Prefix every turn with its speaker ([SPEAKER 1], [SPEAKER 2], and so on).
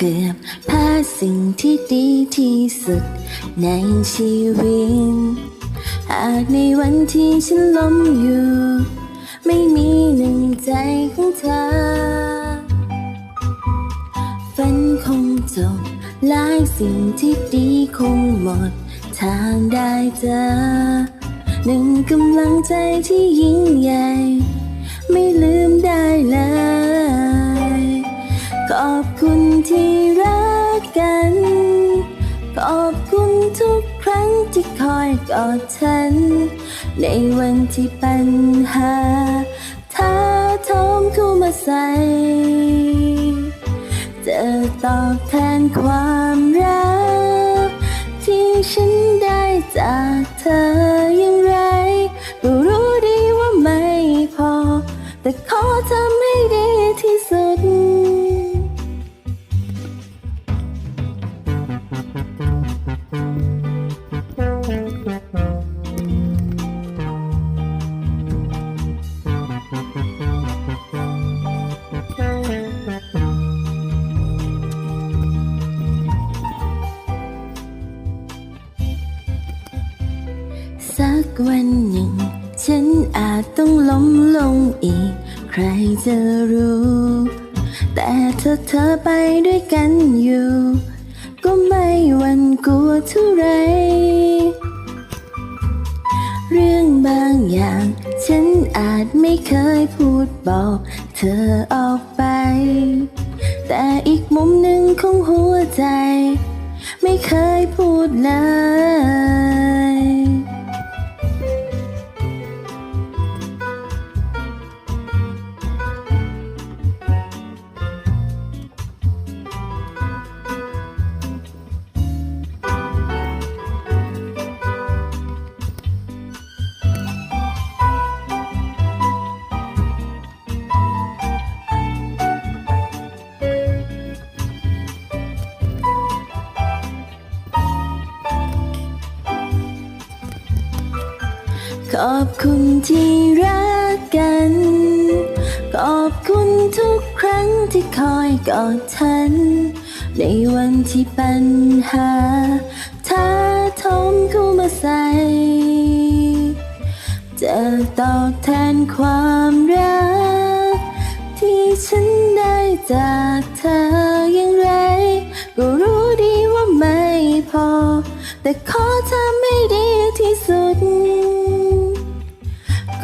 [SPEAKER 1] เกือบพลาดสิ่งที่ดีที่สุดในชีวิต หากในวันที่ฉันล้มอยู่ ไม่มีหนึ่งใจของเธอ ฝันคงจบหลายสิ่งที่ดีคงหมด ทางได้เจอ หนึ่งกำลังใจที่ยิ่งใหญ่ ไม่ลืม อบคุณที่รักกัน ขอบคุณทุกครั้งที่คอยกอดฉัน ในวันที่ปัญหาท้าโทมเข้ามาใส่จะตอบแทนความรัก ที่ฉันได้จากเธอ สักวันหนึ่ง ฉันอาจต้องล้มลงอีก ใครจะรู้ แต่ถ้าเธอไปด้วยกันอยู่ ก็ไม่หวันกลัวเท่าไร เรื่องบางอย่าง ฉันอาจไม่เคยพูดบอก เธอออกไป แต่อีกมุมหนึ่งของหัวใจ ไม่เคยพูดเลย ขอบคุณที่รักกัน ขอบคุณทุกครั้งที่คอยกอดฉัน ในวันที่ปัญหาท้าทมเข้ามาใส่จะตอบแทนความรัก ที่ฉันได้จากเธออย่างไร ก็รู้ดีว่าไม่พอ แต่ขอทำ